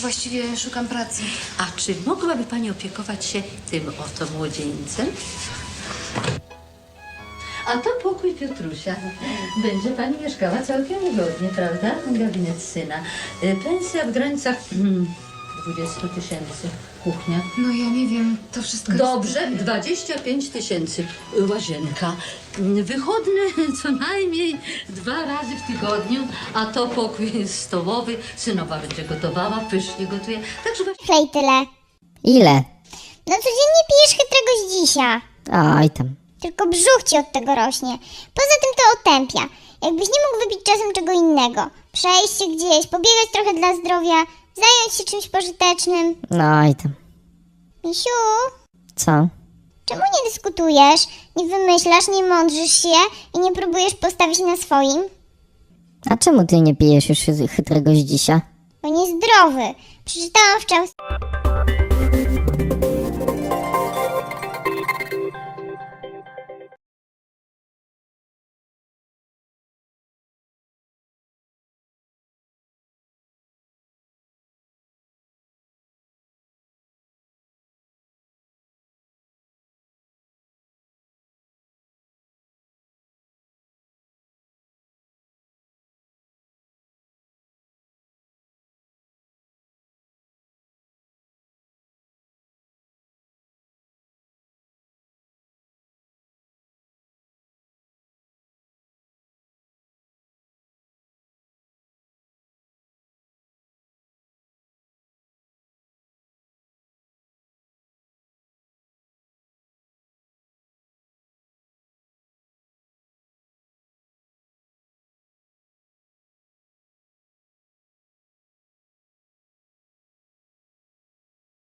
właściwie szukam pracy. A czy mogłaby pani opiekować się tym oto młodzieńcem? A to pokój Piotrusia. Będzie pani mieszkała całkiem wygodnie, prawda? Gabinet syna. Y, Pensja w granicach mm, 20 tysięcy. Kuchnia. No ja nie wiem, to wszystko jest... Dobrze, 25 tysięcy. Łazienka. Wychodne co najmniej dwa razy w tygodniu, a to pokój stołowy. Synowa będzie gotowała, pysznie gotuje. Także właśnie Klej tyle. Ile? No codziennie pijesz chytrego z dzisiaj. Oj tam. Tylko brzuch ci od tego rośnie. Poza tym to otępia. Jakbyś nie mógł wypić czasem czego innego. Przejść się gdzieś, pobiegać trochę dla zdrowia, zająć się czymś pożytecznym. No oj tam. Misiu, Co? czemu nie dyskutujesz, nie wymyślasz, nie mądrzysz się i nie próbujesz postawić na swoim? A czemu ty nie pijesz już chytrego z dzisiaj? Bo niezdrowy. Przeczytałam wczoraj